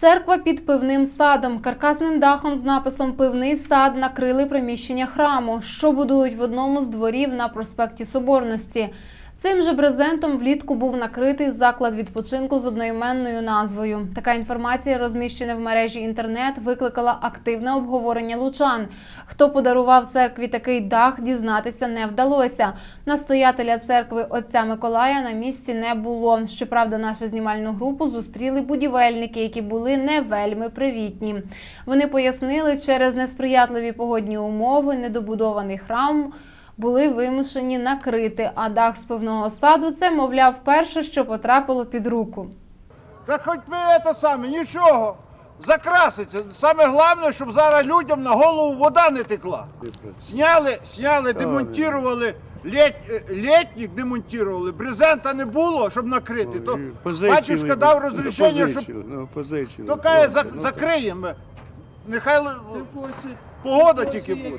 Церква під пивним садом. Каркасним дахом з написом Пивний сад накрили приміщення храму, що будують в одному з дворів на проспекті Соборності. Цим же брезентом влітку був накритий заклад відпочинку з одноіменною назвою. Така інформація, розміщена в мережі інтернет, викликала активне обговорення лучан. Хто подарував церкві такий дах, дізнатися не вдалося. Настоятеля церкви отця Миколая на місці не було. Щоправда, нашу знімальну групу зустріли будівельники, які були не вельми привітні. Вони пояснили, через несприятливі погодні умови недобудований храм були вимушені накрити, а дах з пивного саду це, мовляв, перше, що потрапило під руку. Так хоч би це саме, нічого. Закраситься. Саме головне, щоб зараз людям на голову вода не текла. Сняли, сняли, демонтували, лет, е, летник демонтували, брезента не було, щоб накрити. То батюшка дав розрішення, щоб Ну, то каже, зак- закриємо. Нехай погода тільки буде.